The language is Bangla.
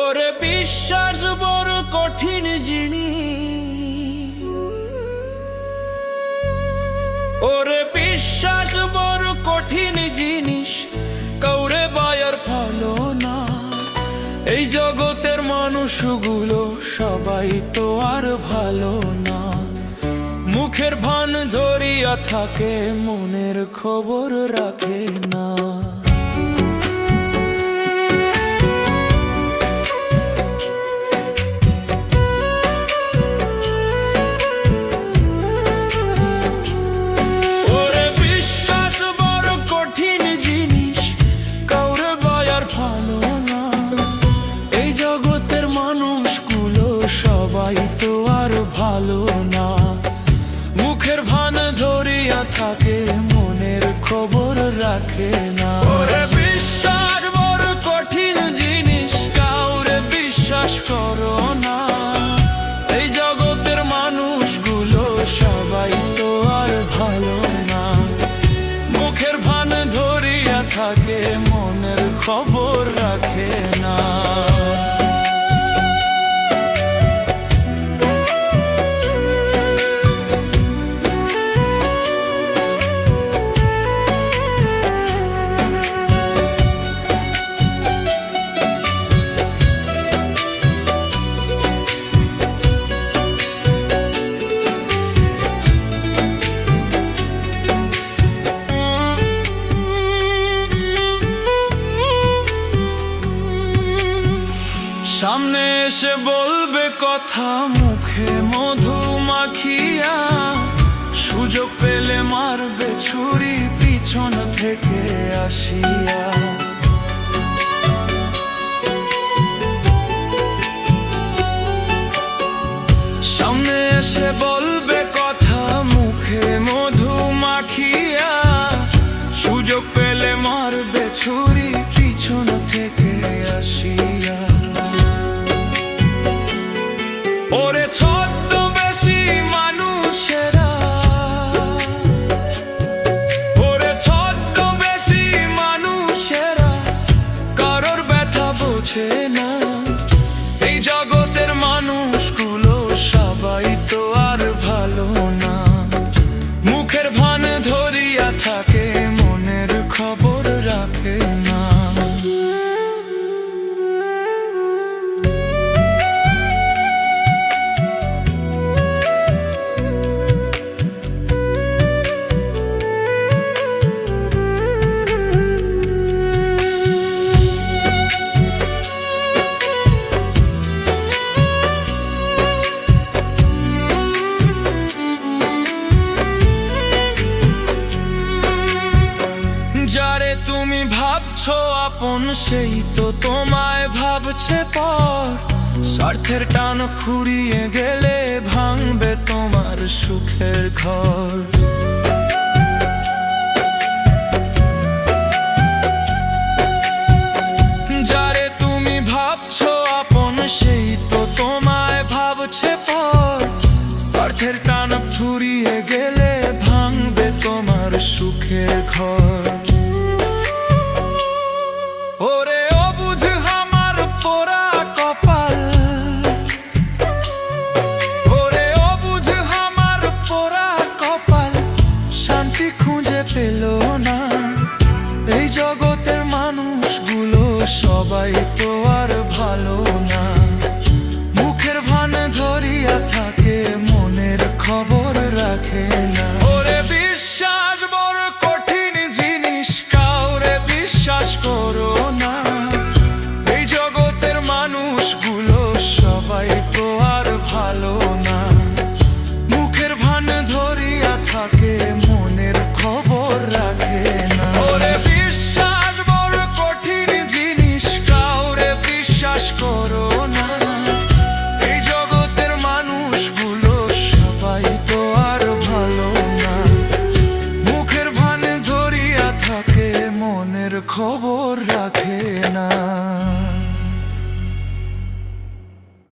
ওরে বিশ্বাস বড় কঠিন জিনিস। ওরে বিশ্বাস বড় কঠিন জিনিস, কাউরে বায়ার ভালো না। এই জগতের মানুষগুলো সবাই তো আর ভালো না। মুখের ভান ধরিয়া থাকে, মনের খবর রাখে না। রাখে না। ওরে বিশ্বাস, বড় কঠিন জিনিস, কাউরে বিশ্বাস করো না। এই জগতের মানুষগুলো সবাই তো আর ভালো না। মুখের ভান ধরিয়া থাকে, মনের খবর রাখে না। এসে বলবে কথা মুখে মধু মাখিয়া সুযোগ পেলে মারবে ছুরি পিছন থেকে আসিয়া। রাখে তুমি ভাবছ আপন, সেই তো তোমায় ভাবছে পর। স্বার্থের টান খুঁড়িয়ে গেলে ভাঙবে তোমার সুখের ঘর। যারে তুমি ভাবছ আপন, সেই তো তোমায় ভাবছে পর। স্বার্থের টান ফুরিয়ে গেলে ভাঙবে তোমার সুখের ঘর। শান্তি খুঁজে পেল না? এই জগতের মানুষগুলো সবাই তো আর ভালো না। kobo